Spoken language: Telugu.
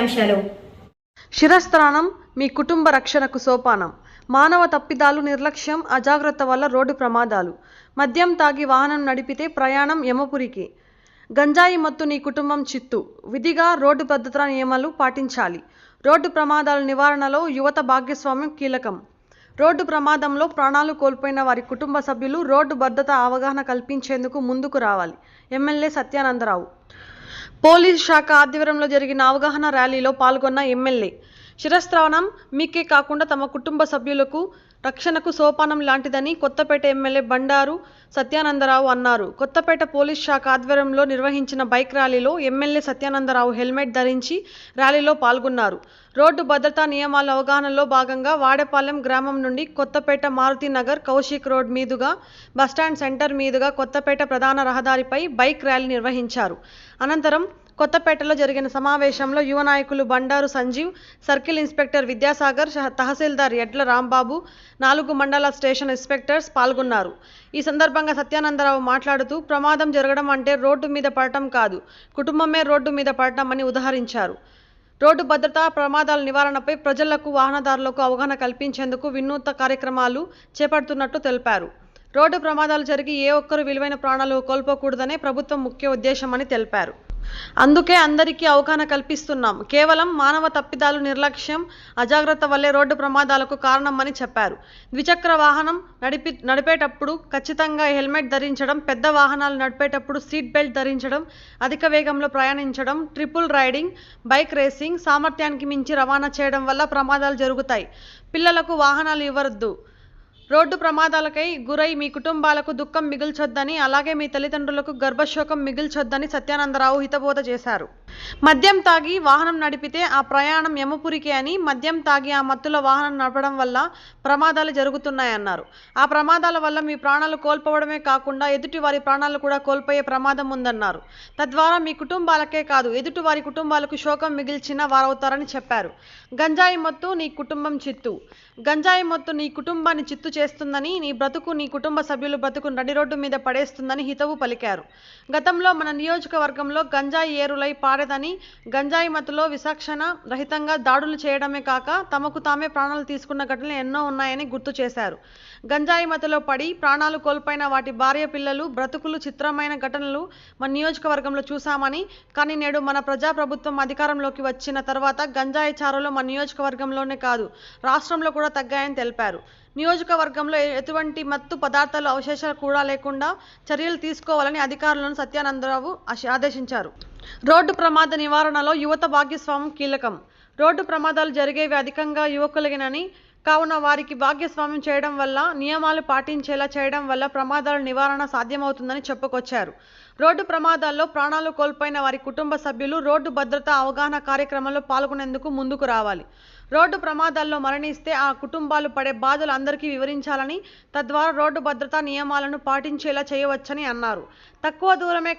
ముఖ్యాంశాలు శిరస్త్రాణం మీ కుటుంబ రక్షణకు సోపానం. మానవ తప్పిదాలు నిర్లక్ష్యం అజాగ్రత్త వల్ల రోడ్డు ప్రమాదాలు. మద్యం తాగి వాహనం నడిపితే ప్రయాణం యమపురికి. గంజాయి మత్తు నీ కుటుంబం చిత్తు. విధిగా రోడ్డు భద్రతా నియమాలు పాటించాలి. రోడ్డు ప్రమాదాల నివారణలో యువత భాగస్వామ్యం కీలకం. రోడ్డు ప్రమాదంలో ప్రాణాలు కోల్పోయిన వారి కుటుంబ సభ్యులు రోడ్డు భద్రత అవగాహన కల్పించేందుకు ముందుకు రావాలి. ఎమ్మెల్యే సత్యానందరావు. పోలీస్ శాఖ ఆధ్వర్యంలో జరిగిన అవగాహన ర్యాలీలో పాల్గొన్న ఎమ్మెల్యే. శిరస్త్రావణం మీకే కాకుండా తమ కుటుంబ సభ్యులకు రక్షణకు సోపానం లాంటిదని కొత్తపేట ఎమ్మెల్యే బండారు సత్యానందరావు అన్నారు. కొత్తపేట పోలీస్ శాఖ ఆధ్వర్యంలో నిర్వహించిన బైక్ ర్యాలీలో ఎమ్మెల్యే సత్యానందరావు హెల్మెట్ ధరించి ర్యాలీలో పాల్గొన్నారు. రోడ్డు భద్రతా నియమాల అవగాహనలో భాగంగా వాడేపాలెం గ్రామం నుండి కొత్తపేట మారుతి నగర్ కౌశిక్ రోడ్ మీదుగా బస్టాండ్ సెంటర్ మీదుగా కొత్తపేట ప్రధాన రహదారిపై బైక్ ర్యాలీ నిర్వహించారు. అనంతరం కొత్తపేటలో జరిగిన సమావేశంలో యువ నాయకులు బండారు సంజీవ్ సర్కిల్ ఇన్స్పెక్టర్ విద్యాసాగర్ తహసీల్దార్ ఎడ్ల రాంబాబు నాలుగు మండల స్టేషన్ ఇన్స్పెక్టర్స్ పాల్గొన్నారు. ఈ సందర్భంగా సత్యానందరావు మాట్లాడుతూ ప్రమాదం జరగడం అంటే రోడ్డు మీద పడటం కాదు కుటుంబమే రోడ్డు మీద పడటం అని ఉదహరించారు. రోడ్డు భద్రతా ప్రమాదాల నివారణపై ప్రజలకు వాహనదారులకు అవగాహన కల్పించేందుకు వినూత్న కార్యక్రమాలు చేపడుతున్నట్టు తెలిపారు. రోడ్డు ప్రమాదాలు జరిగి ఏ ఒక్కరు విలువైన ప్రాణాలు కోల్పోకూడదనే ప్రభుత్వం ముఖ్య ఉద్దేశమని తెలిపారు. అందుకే అందరికీ అవగాహన కల్పిస్తున్నాం. కేవలం మానవ తప్పిదాలు నిర్లక్ష్యం అజాగ్రత్త వల్లే రోడ్డు ప్రమాదాలకు కారణమని చెప్పారు. ద్విచక్ర వాహనం నడిపి నడిపేటప్పుడు ఖచ్చితంగా హెల్మెట్ ధరించడం పెద్ద వాహనాలు నడిపేటప్పుడు సీట్ బెల్ట్ ధరించడం అధిక వేగంలో ప్రయాణించడం ట్రిపుల్ రైడింగ్ బైక్ రేసింగ్ సామర్థ్యానికి మించి రవాణా చేయడం వల్ల ప్రమాదాలు జరుగుతాయి. పిల్లలకు వాహనాలు ఇవ్వరద్దు. రోడ్డు ప్రమాదాలకై గురై మీ కుటుంబాలకు దుఃఖం మిగిల్చొద్దని అలాగే మీ తల్లిదండ్రులకు గర్భశోకం మిగిల్చొద్దని సత్యానందరావు హితబోధ చేశారు. మద్యం తాగి వాహనం నడిపితే ఆ ప్రయాణం యమపురికే అని మద్యం తాగి ఆ మత్తులో వాహనం నడపడం వల్ల ప్రమాదాలు జరుగుతున్నాయన్నారు. ఆ ప్రమాదాల వల్ల మీ ప్రాణాలు కోల్పోవడమే కాకుండా ఎదుటి వారి ప్రాణాలు కూడా కోల్పోయే ప్రమాదం ఉందన్నారు. తద్వారా మీ కుటుంబాలకే కాదు ఎదుటి వారి కుటుంబాలకు శోకం మిగిల్చిన వారవుతారని చెప్పారు. గంజాయి మత్తు నీ కుటుంబం చిత్తు. గంజాయి మత్తు నీ కుటుంబాన్ని చిత్తు చేస్తుందని నీ బ్రతుకు నీ కుటుంబ సభ్యులు బ్రతుకు నడి రోడ్డు మీద పడేస్తుందని హితవు పలికారు. గతంలో మన నియోజకవర్గంలో గంజాయి ఏరులై పాడేదని గంజాయి మత్తులో విచక్షణ రహితంగా దాడులు చేయడమే కాక తమకు తామే ప్రాణాలు తీసుకున్న ఘటనలు ఎన్నో ఉన్నాయని గుర్తు చేశారు. గంజాయి మత్తులో పడి ప్రాణాలు కోల్పోయిన వాటి భార్య పిల్లలు బ్రతుకులు చిత్రమైన ఘటనలు మన నియోజకవర్గంలో చూశామని కానీ నేడు మన ప్రజాప్రభుత్వం అధికారంలోకి వచ్చిన తర్వాత గంజాయి చారులు మన నియోజకవర్గంలోనే కాదు రాష్ట్రంలో కూడా తగ్గాయని తెలిపారు. నియోజకవర్గంలో ఎటువంటి మత్తు పదార్థాలు అవశేషాలు కూడా లేకుండా చర్యలు తీసుకోవాలని అధికారులను సత్యానందరావు ఆదేశించారు. రోడ్డు ప్రమాద నివారణలో యువత భాగస్వామ్యం కీలకం. రోడ్డు ప్రమాదాలు జరిగేవి అధికంగా యువకులగినని కావున వారికి భాగస్వామ్యం చేయడం వల్ల నియమాలు పాటించేలా చేయడం వల్ల ప్రమాదాల నివారణ సాధ్యమవుతుందని చెప్పుకొచ్చారు. రోడ్డు ప్రమాదాల్లో ప్రాణాలు కోల్పోయిన వారి కుటుంబ సభ్యులు రోడ్డు భద్రతా అవగాహన కార్యక్రమంలో పాల్గొనేందుకు ముందుకు రావాలి. రోడ్డు ప్రమాదాల్లో మరణిస్తే ఆ కుటుంబాలు పడే బాధలు అందరికీ వివరించాలని తద్వారా రోడ్డు భద్రతా నియమాలను పాటించేలా చేయవచ్చని అన్నారు. తక్కువ దూరమే